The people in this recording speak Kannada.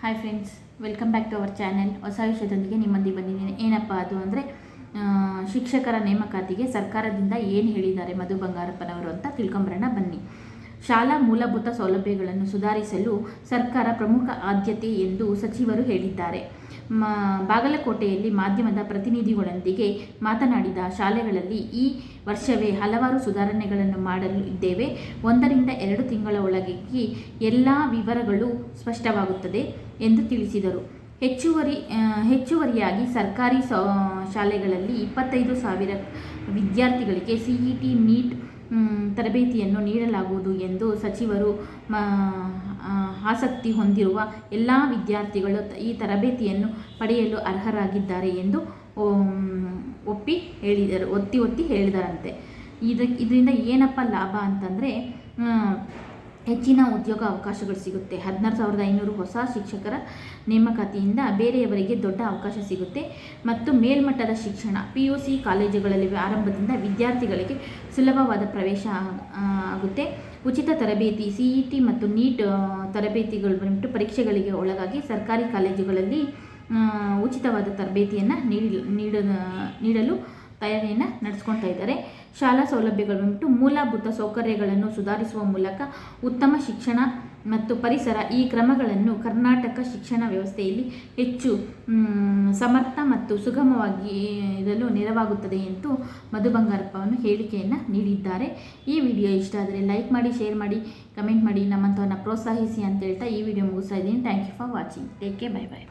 Hi friends welcome back to our channel ಹೊಸ ವಿಷಯದೊಂದಿಗೆ ನಿಮ್ಮಲ್ಲಿ ಬಂದಿದ್ದೀನಿ. ಏನಪ್ಪ ಅದು ಅಂದರೆ ಶಿಕ್ಷಕರ ನೇಮಕಾತಿಗೆ ಸರ್ಕಾರದಿಂದ ಏನು ಹೇಳಿದ್ದಾರೆ ಮಧು ಬಂಗಾರಪ್ಪನವರು ಅಂತ ತಿಳ್ಕೊಂಬರೋಣ, ಬನ್ನಿ. ಶಾಲಾ ಮೂಲಭೂತ ಸೌಲಭ್ಯಗಳನ್ನು ಸುಧಾರಿಸಲು ಸರ್ಕಾರ ಪ್ರಮುಖ ಆದ್ಯತೆ ಎಂದು ಸಚಿವರು ಹೇಳಿದ್ದಾರೆ. ಮ, ಬಾಗಲಕೋಟೆಯಲ್ಲಿ ಮಾಧ್ಯಮದ ಪ್ರತಿನಿಧಿಗಳೊಂದಿಗೆ ಮಾತನಾಡಿದ ಶಾಲೆಗಳಲ್ಲಿ ಈ ವರ್ಷವೇ ಹಲವಾರು ಸುಧಾರಣೆಗಳನ್ನು ಮಾಡಲು ಇದ್ದೇವೆ. ಒಂದರಿಂದ ಎರಡು ತಿಂಗಳ ಒಳಗೆ ಎಲ್ಲ ವಿವರಗಳು ಸ್ಪಷ್ಟವಾಗುತ್ತದೆ ಎಂದು ತಿಳಿಸಿದರು. ಹೆಚ್ಚುವರಿ ಹೆಚ್ಚುವರಿಯಾಗಿ ಸರ್ಕಾರಿ ಶಾಲೆಗಳಲ್ಲಿ ಇಪ್ಪತ್ತೈದು ಸಾವಿರ ವಿದ್ಯಾರ್ಥಿಗಳಿಗೆ ಸಿ ಇ ಟಿ ನೀಟ್ ತರಬೇತಿಯನ್ನು ನೀಡಲಾಗುವುದು ಎಂದು ಸಚಿವರು ಆಸಕ್ತಿ ಹೊಂದಿರುವ ಎಲ್ಲ ವಿದ್ಯಾರ್ಥಿಗಳು ಈ ತರಬೇತಿಯನ್ನು ಪಡೆಯಲು ಅರ್ಹರಾಗಿದ್ದಾರೆ ಎಂದು ಒಪ್ಪಿ ಹೇಳಿದರು, ಒತ್ತಿ ಒತ್ತಿ ಹೇಳಿದರಂತೆ. ಇದಕ್ಕೆ ಇದರಿಂದ ಏನಪ್ಪ ಲಾಭ ಅಂತಂದರೆ ಹೆಚ್ಚಿನ ಉದ್ಯೋಗ ಅವಕಾಶಗಳು ಸಿಗುತ್ತೆ. ಹದಿನಾರು ಸಾವಿರದ ಐನೂರು ಹೊಸ ಶಿಕ್ಷಕರ ನೇಮಕಾತಿಯಿಂದ ಬೇರೆಯವರಿಗೆ ದೊಡ್ಡ ಅವಕಾಶ ಸಿಗುತ್ತೆ. ಮತ್ತು ಮೇಲ್ಮಟ್ಟದ ಶಿಕ್ಷಣ ಪಿ ಯು ಸಿ ಕಾಲೇಜುಗಳಲ್ಲಿ ಆರಂಭದಿಂದ ವಿದ್ಯಾರ್ಥಿಗಳಿಗೆ ಸುಲಭವಾದ ಪ್ರವೇಶ ಆಗುತ್ತೆ. ಉಚಿತ ತರಬೇತಿ ಸಿ ಇ ಟಿ ಮತ್ತು ನೀಟ್ ತರಬೇತಿಗಳು ಬಂದುಬಿಟ್ಟು ಪರೀಕ್ಷೆಗಳಿಗೆ ಒಳಗಾಗಿ ಸರ್ಕಾರಿ ಕಾಲೇಜುಗಳಲ್ಲಿ ಉಚಿತವಾದ ತರಬೇತಿಯನ್ನು ನೀಡಿ ನೀಡಲು ತಯಾರಿಯನ್ನು ನಡೆಸ್ಕೊಳ್ತಾ ಇದ್ದಾರೆ. ಶಾಲಾ ಸೌಲಭ್ಯಗಳು ಬಂದ್ಬಿಟ್ಟು ಮೂಲಭೂತ ಸೌಕರ್ಯಗಳನ್ನು ಸುಧಾರಿಸುವ ಮೂಲಕ ಉತ್ತಮ ಶಿಕ್ಷಣ ಮತ್ತು ಪರಿಸರ ಈ ಕ್ರಮಗಳನ್ನು ಕರ್ನಾಟಕ ಶಿಕ್ಷಣ ವ್ಯವಸ್ಥೆಯಲ್ಲಿ ಹೆಚ್ಚು ಸಮರ್ಥ ಮತ್ತು ಸುಗಮವಾಗಿ ಇರಲು ನೆರವಾಗುತ್ತದೆ ಎಂದು ಮಧು ಬಂಗಾರಪ್ಪವನ್ನು ಹೇಳಿಕೆಯನ್ನು ನೀಡಿದ್ದಾರೆ. ಈ ವಿಡಿಯೋ ಇಷ್ಟ ಆದರೆ ಲೈಕ್ ಮಾಡಿ, ಶೇರ್ ಮಾಡಿ, ಕಮೆಂಟ್ ಮಾಡಿ ನಮ್ಮಂಥವನ್ನು ಪ್ರೋತ್ಸಾಹಿಸಿ ಅಂತ ಹೇಳ್ತಾ ಈ ವಿಡಿಯೋ ಮುಗಿಸ್ತಾ ಇದ್ದೀನಿ. Thank you for watching. Take care bye bye.